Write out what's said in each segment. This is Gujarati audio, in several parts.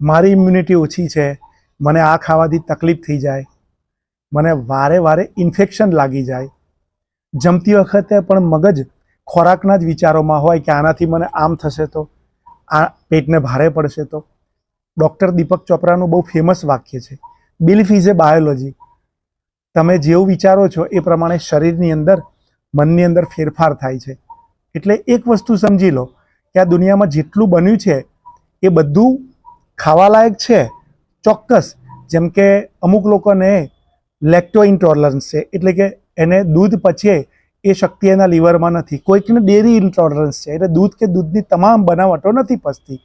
મારી ઇમ્યુનિટી ઓછી છે, મને આ ખાવાથી તકલીફ થઈ જાય, મને વારે વારે ઇન્ફેક્શન લાગી જાય. જમતી વખતે પણ મગજ ખોરાકના જ વિચારોમાં હોય કે આનાથી મને આમ થશે તો, આ પેટને ભારે પડશે તો. ડૉક્ટર દીપક ચોપરાનું બહુ ફેમસ વાક્ય છે. બિલીફ ઇઝ એ બાયોલોજી તમે જેવું વિચારો છો એ પ્રમાણે શરીરની અંદર, મનની અંદર ફેરફાર થાય છે. એટલે એક વસ્તુ સમજી લો કે આ દુનિયામાં જેટલું બન્યું છે, એ બધું ખાવાલાયક છે. ચોક્કસ. જેમ કે અમુક લોકોને લેક્ટો ઇન્ટોલરન્સ છે. એટલે કે એને દૂધ પચે એ શક્તિ એના લીવરમાં નથી. કોઈકને ડેરી ઇન્ટોલરન્સ છે. એટલે દૂધ કે દૂધની તમામ બનાવટો નથી પચતી.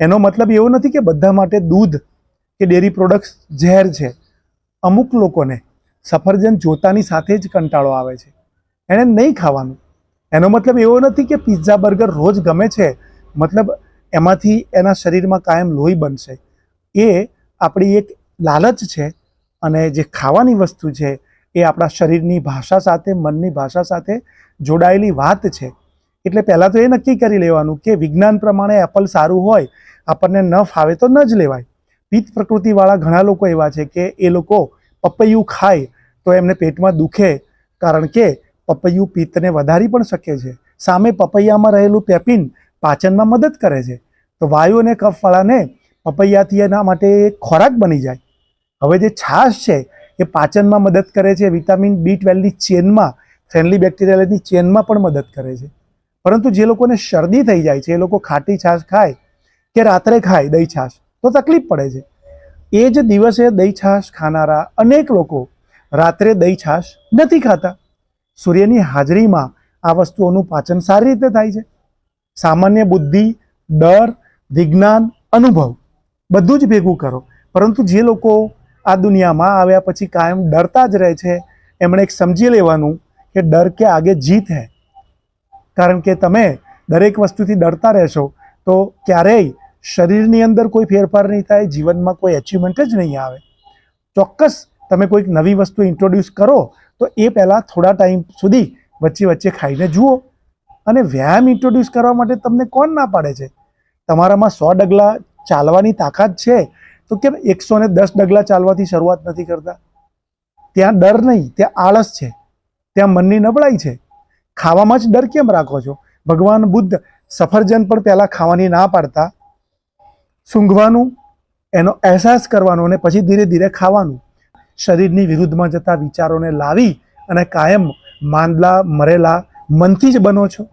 એનો મતલબ એવો નથી કે બધા માટે દૂધ કે ડેરી પ્રોડક્ટ્સ ઝેર છે. અમુક લોકોને સફરજન જોતાની સાથે જ કંટાળો આવે છે. એણે નહીં ખાવાનું. એનો મતલબ એવો નથી કે પિઝા બર્ગર રોજ ગમે છે. મતલબ એમાંથી એના શરીરમાં કાયમ લોહી બનશે. એ આપણી એક લાલચ છે અને જે ખાવાની વસ્તુ છે એ આપણા શરીરની ભાષા સાથે, મનની ભાષા સાથે જોડાયેલી વાત છે. એટલે પહેલાં તો એ નક્કી કરી લેવાનું કે વિજ્ઞાન પ્રમાણે એપલ સારું હોય, આપણને ન ફાવે તો ન જ લેવાય. પિત્ત પ્રકૃતિવાળા ઘણા લોકો એવા છે કે એ લોકો પપૈયું ખાય તો એમને પેટમાં દુખે કારણ કે પપૈયું પિત્તને વધારી પણ શકે છે. સામે પપૈયામાં રહેલું પેપિન પાચનમાં મદદ કરે છે. તો વાયુ અને કફવાળાને પપૈયાથી એના માટે ખોરાક બની જાય. હવે જે છાશ છે, એ પાચનમાં મદદ કરે છે. વિટામિન બી ટ્વેલ્વની ચેનમાં, ફ્રેન્ડલી બેક્ટેરિયાની ચેનમાં પણ મદદ કરે છે. પરંતુ જે લોકોને શરદી થઈ જાય છે, એ લોકો ખાટી છાશ ખાય કે રાત્રે ખાય દહીં છાશ, તો તકલીફ પડે છે. એ જ દિવસે દહીં છાશ ખાનારા અનેક લોકો રાત્રે દહીં છાશ નથી ખાતા. સૂર્યની હાજરીમાં આ વસ્તુઓનું પાચન સારી રીતે થાય છે. સામાન્ય બુદ્ધિ, ડર, વિજ્ઞાન, અનુભવ, બધું જ ભેગું કરો. પરંતુ જે લોકો આ દુનિયામાં આવ્યા પછી કાયમ ડરતા જ રહે છે, એમણે એક સમજી લેવાનું કે ડર કે આગે જીત હે. કારણ કે તમે દરેક વસ્તુથી ડરતા રહેશો, તો ક્યારેય શરીરની અંદર કોઈ ફેરફાર નહીં થાય, જીવનમાં કોઈ અચીવમેન્ટ જ નહીં આવે. ચોક્કસ તમે કોઈક નવી વસ્તુ ઇન્ટ્રોડ્યુસ કરો, તો એ પહેલાં થોડા ટાઈમ સુધી વચ્ચે વચ્ચે ખાઈને જુઓ. અને વ્યાયામ ઇન્ટ્રોડ્યુસ કરવા માટે તમને કોણ ના પાડે છે? તમારામાં સો ડગલા ચાલવાની તાકાત છે? તો કેમ એકસો ને દસ ડગલા ચાલવાથી શરૂઆત નથી કરતા? ત્યાં ડર નહીં, ત્યાં આળસ છે. ત્યાં મનની નબળાઈ છે. ખાવામાં જ ડર કેમ રાખો છો? ભગવાન બુદ્ધ સફરજન પણ પહેલાં ખાવાની ના પાડતા. સૂંઘવાનું, એનો અહેસાસ કરવાનો અને પછી ધીરે ધીરે ખાવાનું. શરીરની વિરુદ્ધમાં જતા વિચારોને લાવી અને કાયમ માંદલા, મરેલા મનથી જ બનો છો?